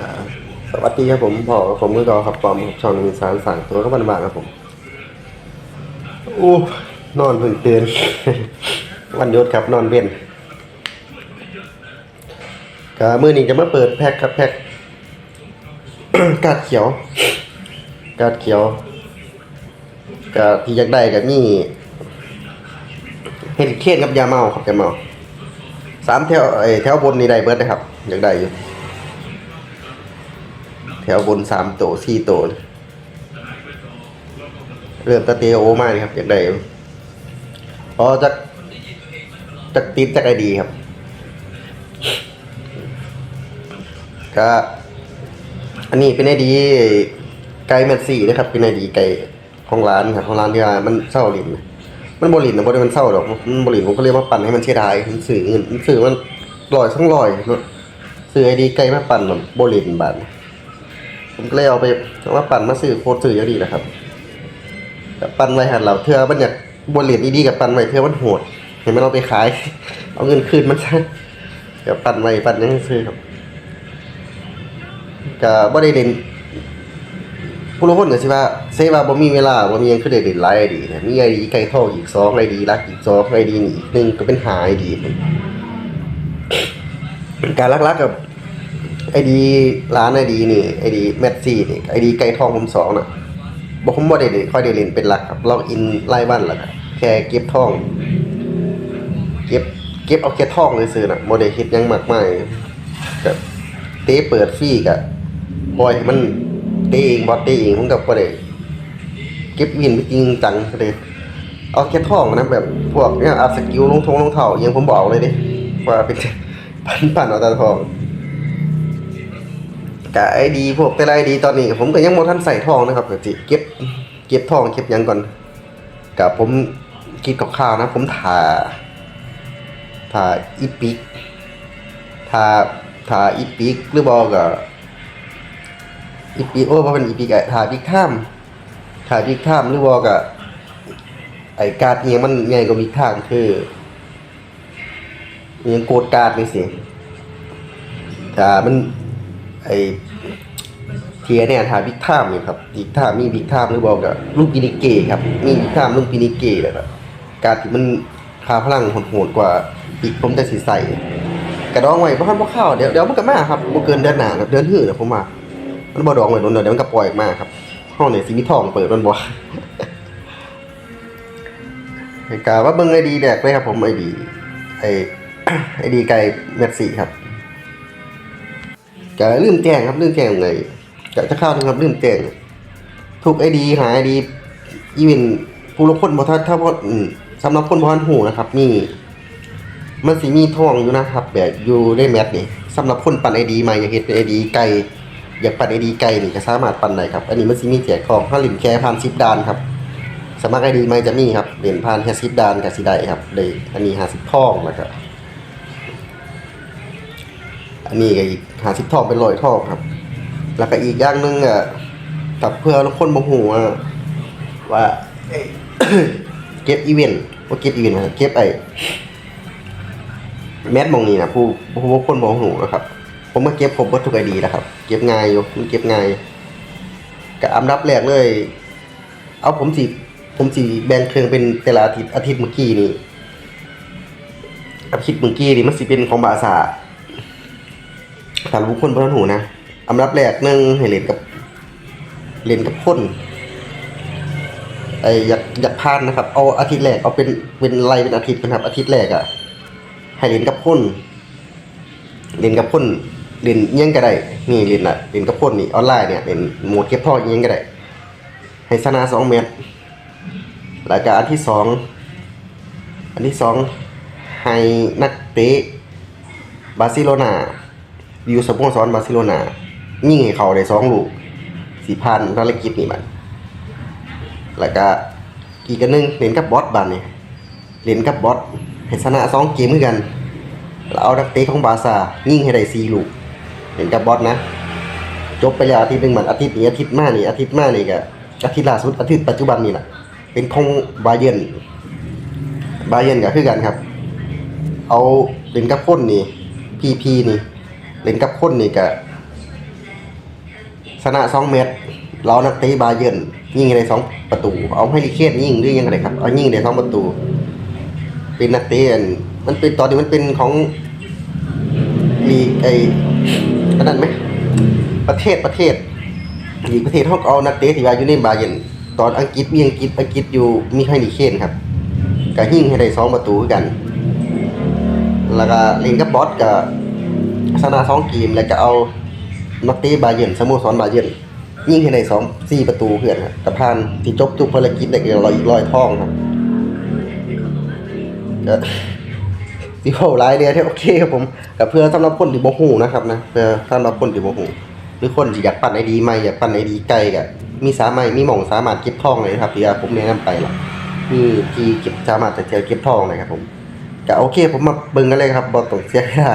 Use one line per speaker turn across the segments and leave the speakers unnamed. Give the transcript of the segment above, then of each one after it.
อ่าสวัสดีครับผมพ่อผมมือกอครับปอมครับช่องมีสารสั่งตัวก็บันบานๆครับผมอู้นอนเพิ่งตื่นวันหยุดครับนอนเว้นก็มือนี้จะมาเปิดแพ็คครับแพ็คกาดเขียว กาดเขียวกาที่อยากได้กับนี่เห็ดเทียนกับยาเมาครับยาเมาสามแถวไอ้แถวบนนี่ได้เบิร์ดนะครับอยากได้อยู่ แถวบนสามโตสี่โตนะเริ่มตะเตโอมากเลยครับอยากได้พอจากจากติดจากไอดีครับ ก็อันนี้เป็นไอดีไก่แมทซี่นะครับ เป็นไอดีไก่ของร้านครับของร้านที่ว่ามันเศร้าลินมันบรินนะบริมันเศร้าดอกมันบรินผมก็เลยมาปั่นให้มันเสียดายมันสื่อเงินมันสื่อมันลอยช่องลอยเนอะสื่อไอดีไก่มาปั่นแบบบรินบาท ผมก็เลยเอาไปเอามาปั่นมาซื้อโคตรซื้อยอะดีนะครับปั่นไว้หันเราเทือมันอยากบนเหรียญดีๆกับปั่นไว้เทือมันโหด เห็นไหมเราไปขาย เอาเงินคืนมันซะเดี๋ยวปั่นไว้ปั่นยังซื้อครับก็บ่ได้เด่นผู้รู้คนก็สิว่าเซว่าบ่มีเวลาบ่มีหยังคือได้เด่นหลายไอดีนะมีไอดีไก่ทองอีก2ไอดีรักอีก2ไอดีนี่อีกหนึ่งก็เป็นหาไอดีการลักๆกับ ไอดีร้านไอดีนี่ไอดีแมทซี่นี่ไอดีไก่ทองผมสองน่ะบอกผมบ่ได้เล่นค่อยได้เล่นเป็นหลักครับล็อกอินไล่บ้านหลักแค่เก็บทอง เก็บเก็บเอาแค่ทองเลยซื้อน่ะบ่ได้เฮ็ดยังมากมายแบบเต้เปิดฟรีก็ปล่อยมันเต้เองบอสเต้เองผมก็บ่ได้เก็บวินไปจริงจังเลยเอาแค่ทองนะแบบพวกเนี่ยอัพสกิลลงทงลงเท่ายังผมบอกเลยดิว่าเป็นพันพันเอาแต่ทอง กับไอดีพวกแต่ละไอดีตอนนี้ ผมก็ยังโมทันใส่ทองนะครับก็สิเก็บเก็บทองเก็บยังก่อนกับผมคิดกับข้าวนะ ผมถ่าถ่าอีปิกถ่าถ่าอีปิกหรือบอกกับอีปิโอ้เพราะเป็นอีปิกไอถ่าบิ๊กท่ามถ่าบิ๊กท่ามหรือบอกกับไอการ์ดเนี่ยมันใหญ่กว่าบิ๊กท่ามคือยังโกดการ์ดนี่สิแต่มัน ไอเทียเนี่ยถ่ายบิ๊กทม์อยู่ครับบิ๊กทม์มีบิ๊กไทม์หรือบอกกับลูกปินิเกครับ มีบิ๊กไทม์ลูกปินิเกเลยครับการที่มันคาพลังโหดกว่าบิ๊กผมแต่สีใสกระดองไว้เพราะท่านพ่อข้าวเดี๋ยวเดี๋ยวมันก็มาครับมันเกินเดือนหนาเดือนหื้อนะผมมามันบ่ดองไว้โดนเดี๋ยวมันก็ปล่อยออกมาครับห้องเนี่ยสีมีทองเปิดมันบ่ไอ้กาว่าเบิ่งไอดีแดกเลยครับผมไอดีไอไอดีไก่เม็ดสีครับ จะลืมแจ้งครับลืมแจ้งเลยจะจะเข้าถึงครับลืมแจ้งทุกไอดีหาไอดีอีเวนผู้ละคนบ่ทันถ้าบอืสำหรับคนบ่ทันหูนะครับ มีมันสิมีทองอยู่นะครับ แบบอยู่ในแมทนี่สำหรับคนปั่นไอดีใหม่อยากเฮ็ดเป็นไอดีไกลอยากปั่นไอดีไกลนี่ก็สามารถปั่นได้ครับ อันนี้มันสิมีแจกของถ้าลินแค่ผ่าน10ดานครับสมัครไอดีใหม่จะมีครับเหรียญผ่านแค่10ดานก็สิได้ครับได้อันนี้50ท่องแล้วก็ อันนี้ก็อีกหาสิบทองเป็นร้อยทองครับ แล้วก็อีกอย่างหนึงอะกับเพื่อทุกคนบ่ฮู้ว่าว่าเก็บอีเวนต์ว่าเก็บอีเวนต์นะเก็บไอ้แมสมองนี้นะผู้ผู้คนบ่ฮู้นะครับ ผมมาเก็บครบเบิดทุไอดีนะครับ เก็บง่ายอยู่มันเก็บง่ายก็อันดับแรกเลย เอาผมสิผมสิแบ่งเครื่องเป็นแต่ละอาทิตย์อาทิตย์เมื่อกี้นี่อาทิตย์เมื่อกี้นี่มันสิเป็นของบาซา ถามบุคคลพระหูนะอันดับแรกหนึ่งให้เล่นกับ เล่นกับคนไออยากอยากพานนะครับ เอาอาทิตย์แรกเอาเป็นเป็นไรเป็นอาทิตย์นะครับ อาทิตย์แรกอะให้เล่นกับคนเล่นกับคนเล่นยังก็ได้นี่เล่นอะเล่นกับคนนี่ออนไลน์เนี่ยเล่นโหมดเก็บพ่ออิหยังก็ได้ให้ชนะสองเมตรแล้วก็อันที่สองอันที่สองให้นักเตะบาร์เซโลนา วิวสโมสรบาร์เซโลนายิงให้เขาได้สองลูกสี่พันภารกิจนี่มันแล้วก็อีกอันหนึงเล่นกับบอสบันนี่เล่นกับบอสให้ชนะสองเกมเหมือนกันแล้วเอานักเตะของบาซ่ายิงให้ได้สี่ลูกเล่นกับบอสนะ จบไปแล้วอาทิตย์หนึ่งเหมือนอาทิตย์นี้อาทิตย์หน้านี่อาทิตย์หน้านี่ก็อาทิตย์ล่าสุดอาทิตย์ปัจจุบันนี่แหละเป็นของบาเยนบาเยนก็คือกันครับ เอาเล่นกับคนนี่พีพีนี่ เล่นกับคนนี่ก็ชนะสองเมตรเรานักเตะบาเยิร์นยิงได้สองประตู เอาให้ลิเคนยิงหรือยังไงครับเอายิงได้สองประตู เป็นนักเตะมันเป็นตอนนี้มันเป็นของลีกไอ้อันนั้นไหมประเทศประเทศอีกประเทศเขาเอานักเตะที่ว่าอยู่ในบาเยิร์นตอนอังกฤษมีอังกฤษอังกฤษอยู่มีให้ลิเคนครับก็ยิงให้ได้สองประตูคือกัน แล้วก็เล่นกับบอสก็ ชนะสองเกมแล้วก็เอานักตะบาเยิร์นสโมสรบาเยิร์นยิงให้ได้สองสี่ประตูเพื่อนครับแต่ผ่านที่จบทุกภารกิจได้เกินร้อยอีกร้อยท่องครับก็ที่เขาหลายเดียที่โอเคครับผมกับเพื่อสำหรับคนที่บ่ฮู้นะครับนะเพื่อสำหรับคนที่บ่ฮู้หรือคนที่อยากปั่นไอดีใหม่อยากปั่นไอดีไกลก็มีสามารถมีหม่องสามารถเก็บทองเลยนะครับที่ผมแนะนำไปล่ะมีที่เก็บสามารถจะเจอเก็บทองนะครับผมก็โอเคผมมาเบิ่งกันเลยครับบอต้องเสียเวลา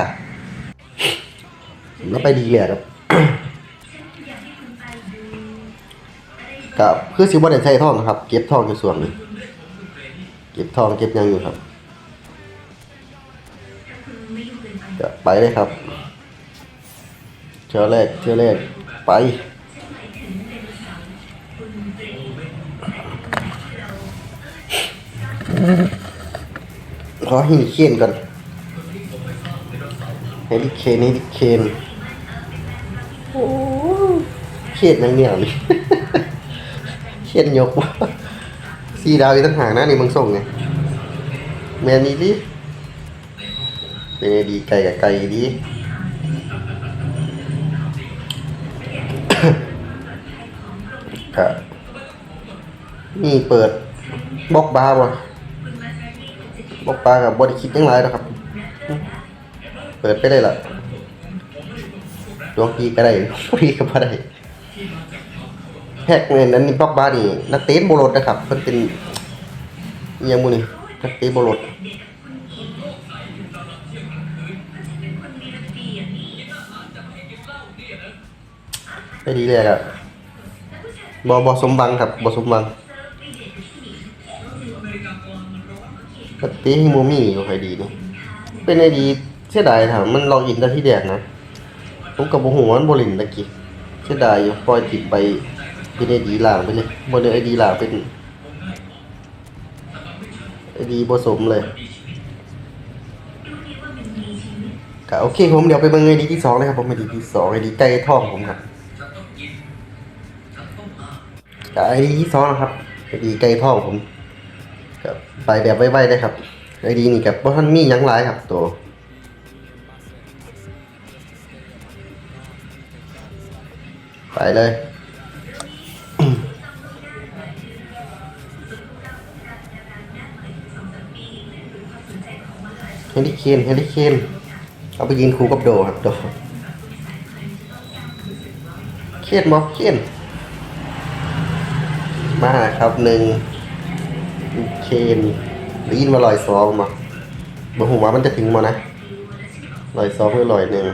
แล้วไปดีเลยครับกับคือสิบ่ได้ใช้ทองนะครับ เก็บทองอยู่ส่วนหนึงเก็บทองเก็บยังอยู่ครับก็ไปเลยครับเที่ยวแรกเที่ยวแรกไปขอให้เคียนก่อนเฮลิเคนเฮลิเคน เคนยังเนี่ยนี่เคนยกวะสีดาวอีกตั้งหากนะนี่มึงส่งไงแมนนี่ดิเป็นไงดีไก่กับไก่ดีครับนี่เปิดบล็อกบาร์วะบอกปลากับบริคิดยังไรนะครับ เปิดไปได้ละดวงปีก็ได้ปีก็บ่ได้ แฮกเงินนั้นนี่บอกบานี่นักเตะโบรดนะครับมันเป็นยังมูนี่นักเตะโบรดไปดีเลยอะบอบอสมบังครับบอสมบังปกติฮิโมมี่ก็ค่อยดีนี่เป็นไอดีเสียดายถามมันลองอินได้ที่แดกนะผมกับบ่ฮู้ว่ามันบ่เลินตะกี้เสียดายอยู่ปล่อยติดไป เป็นไอดีหลางไปเลยบ่ได้ไอดีหลางเป็นไอดีบ่สมเลยก็โอเคผมเดี๋ยวไปเบิ่งไอดีที่สองเลยครับผมไอดีที่สองไอดีใกล้ท้องผมครับก็ไอดีที่สองนะครับไอดีใกล้ท้องผมกับไปแบบไวๆได้ครับไอดีนี่กับว่าท่านมียังหลายครับตัวไปเลย เฮลิเคนเฮลิเคนเอาไปยิงครูกับโดครับโดเคนบอกเคนมาครับหนึ่งเคนได้ยินมาลอยซองมาบ่หูว่ามันจะถึงมานะลอยซองหรือลอยหนึ่ง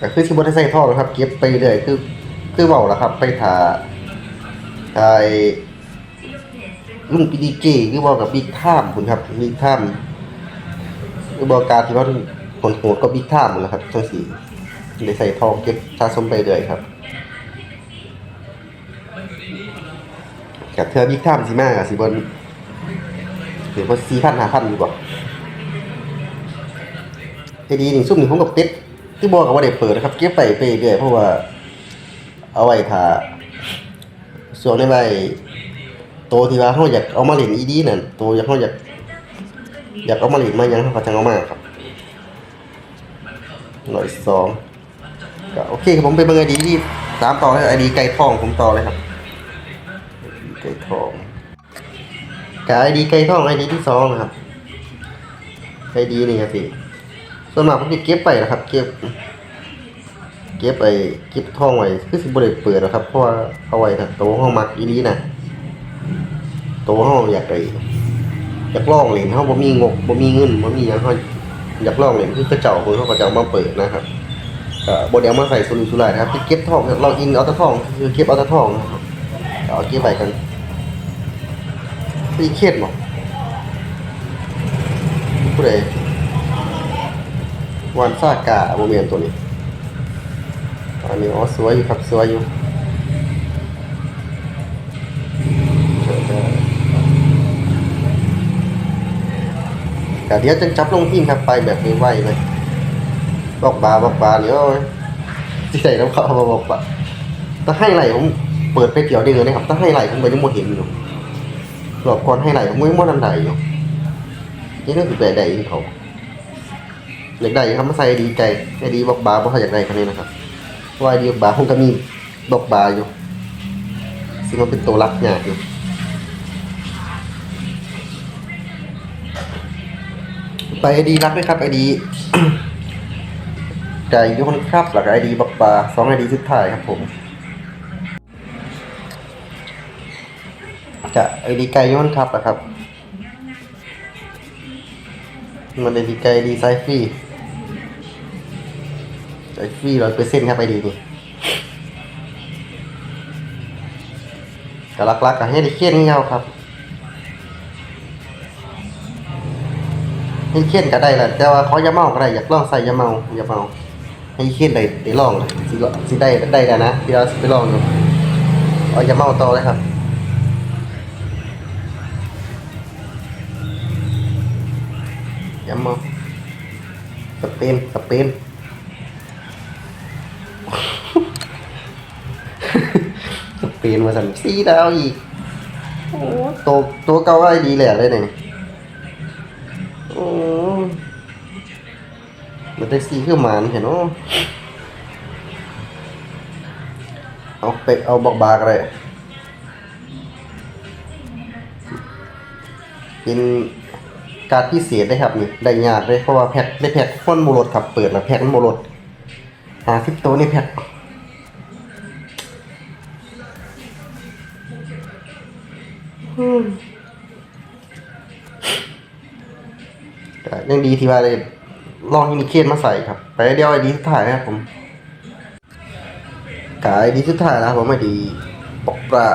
ก็คือที่บได้ใส่ท่อนะครับ เก็บไปเรื่อยคือคือเบาแล้วครับ ไปถา ทายลุงปีดีเจคือบอกกับบิ๊กท่ามคุณครับบิ๊กท่ามคือบอกการที่ว่าผลหัวก็บิ๊กท่ามหมดแล้วครับทั้งสี่ได้ใส่ทองเก็บสะสมไปเลยครับกับเธอบิ๊กท่ามสิมากอะสิบนหรือว่าสี่พันห้าพันดีกว่าไอ้ดีหนี่งซุ่มนี่งผมกับติดที่บอกกับว่าได้เปิดนะครับ เก็บไปไปเรื่อยเพราะว่าเอาไว้ถ้า ส่วนในใบโตวที่ว่าเขาอยากเอามาเล่นอีดีนั่นโตวอยากเขาอยากอยากเอามาเล่นมายังเขาก็จะเอามาครับร้อยสองก็โอเคครับผมไปเบิ่งไอดีที่ตามต่อเลยไอดีไก่ทองผมต่อเลยครับไก่ทองกับไอดีไก่ทองไอดีที่สองนะครับไอดีนี่ครับพี่ส่วนมากผมจะเก็บไปนะครับ เก็บ เก็บไปเก็บท่องไว้คือสิบริเปิดนะครับ เพราะว่าเอาไว้ถ้าโตห้องมักอีดีนะโตห้องอยากไปอยากลองเล่นห้องบ่มีงบบ่มีเงินบ่มีหยังเขาอยากลองเล่นคือกระเจ้าคนเขาก็จะเอามาเปิดนะครับก็บดเดียวมาใส่สุรุ่ยสุร่ายนะครับที่เก็บท่องเราอินเอาแตะท่องคือเก็บเอาแตะท่องนะครับเอาเก็บไปกันปีเครียดบอผู้ใดวันซากาโมเมนตัวนี้ อันนี้อ๋อสวยอยู่ครับสวยอยู่แต่เดี๋ยวจะจับลงทิ้งครับไปแบบนี้ไหวเลยบอกบาบอกบาเดี๋ยวที่ใส่น้ำเขาเอามาบอกบาถ้าให้ไหลผมเปิดไปเกี่ยวได้เลยนะครับถ้าให้ไหลผมไปยังโมเห็นอยู่หลอกก่อนให้ไหลผมไม่มดอันใดอยู่นี่นั่นคือแบบใดเขาอยากได้ครับมาใส่ดีใจไอดีบอกบาบอกเขาอยากได้คนนี้นะครับ วายเดียวบาคงก็มีดอกบาอยู่ซึ่งมันเป็นตัวรักยากอยู่ไปไอดีรักด้วยครับไอดีไก่ยุคนครับหลักไอดีบักบาสองไอดีสุดท้ายครับผมจะไอดีไก่ยุคนครับนะครับ มันไอดีไก่ดีไซฟรี ไซฟรีร้อยเปอร์เซ็นต์ครับไอดีนี่แต่หลักๆก็ให้ได้เขียนเงาครับให้เขียนก็ได้แหละแต่ว่าเขาจะเมาก็ได้อยากลองใส่ยาเมาอยาเมาให้เขียนได้ได้ลองเลยสิลสิได้ได้แล้วนะที่เราไปลองดูเอายาเมาต่อเลยครับยาเมาสเปนสเปน ปนมาสั่นสีดาวอีกโอ้ตัวตัวเก่าไอ้ดีแหละเลยเนี่ยโอ้มันได้สีคือหมานเห็นเนาะเอาไปเอาบอกบากเลยเป็นการพิเศษได้ครับนี่ได้ยากเลยเพราะว่าแพ็คได้แพ็คฟ้อนโมรดครับเปิดมาแพ็คมันโมรดหาสิบตัวนี่แพ็ค ยังดีที่ว่าได้ลองยูนิเคนมาใส่ครับ ไปเดียวไอ้ดีสุดท้ายนะครับผมกายดีสุดท้ายนะครับผมไอดีบอกปลา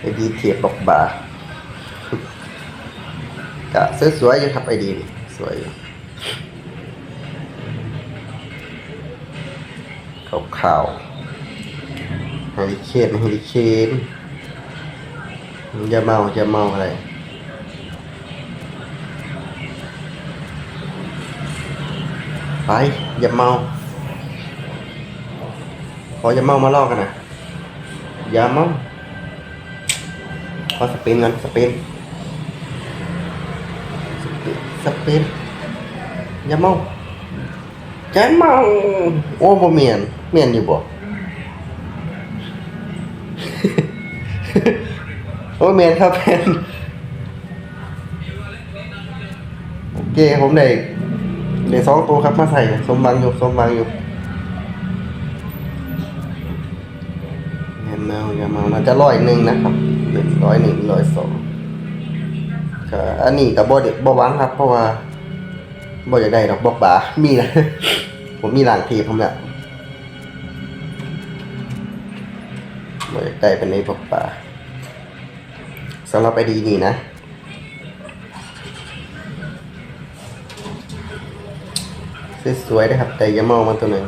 ไอ้ดีเทียบบอกบาก็สวยๆอยู่ครับไอดีนี่สวยอยู่ขาวๆไฮริเคนไฮริเคน อย่าเมาอย่าเมาอะไรไปอย่าเมาขออย่าเมามาลอกกันนะอย่าเมาขอสเปนกันสเปนสเปนสเปนอย่าเมาอย่าเมาโอ้บ่เมียนเมียนอยู่บ่ โอ้เมนครับแพนโอเคผมได้เดี๋ยวสองตัวครับมาใส่สมบังอยู่สมบังอยู่อย่เมาอย่าเมาน่าจะร้อยหนึ่งนะครับหนึ่งร้อยหนึ่งร้อยสองก็อันนี้กับบ่เด็กบ่หวังครับ เพราะว่าบอยากได้ดอกบอกบามีนะผมมีหลังทีผมแหละบ่อยากได้เป็นในบอกบา สำหรับไอดีนี่นะ สวยๆนะครับ แต่อย่าเมามันตัวหนึ่ง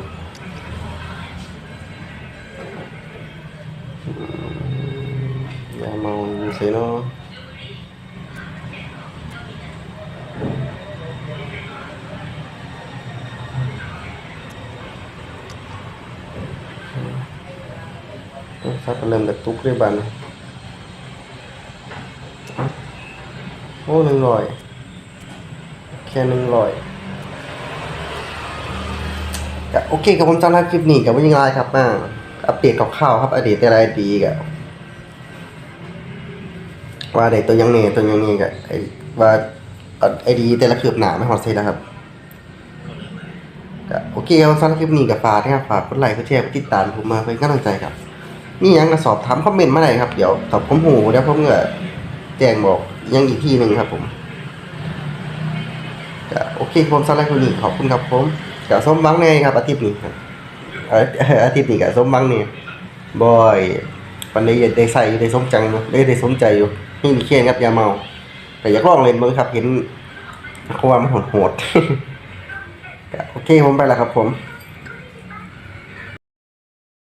อย่ามอยู่เสียเนาะซับเริ่มกระตุกเรียบัน โอ้หนึ่งร้อยแค่หนึ่งร้อยก็โอเคครับผมสำหรับคลิปนี้กับวิ่งไลน์ครับมาอัปเดตข่าวๆครับ อดีตแต่ละดีกับว่าได้ตัวยังเน่ตัวยังนี่กับไอ้ว่าไอดีแต่ละคืบหนาไม่ฮอตเซแล้วครับก็โอเคครับสำหรับคลิปนี้กับฝากนะครับฝากกดไลค์กดแชร์กดติดตามผมมาเป็นกำลังใจครับนี่ยังกระสอบถามคอมเมนต์มาเลยครับ เดี๋ยวตอบผมหูเดี๋ยวผมก็ แจ้งบอกยังอีกที่หนึ่งครับผมก็โอเคผมสำหรับคลิปนี้ขอบคุณครับผมกับส้มบังไงครับอาทิตย์นี้อาทิตย์นี้กับส้มบังนี่บอยวันนี้ได้ใส่ได้สมจังเนอะได้ได้สมใจอยู่นี่มีเคียนครับอยาเมา แต่อยากลองเล่นเบิ่งครับเห็นเขาว่ามันโหดๆเคผมไปแล้วครับผม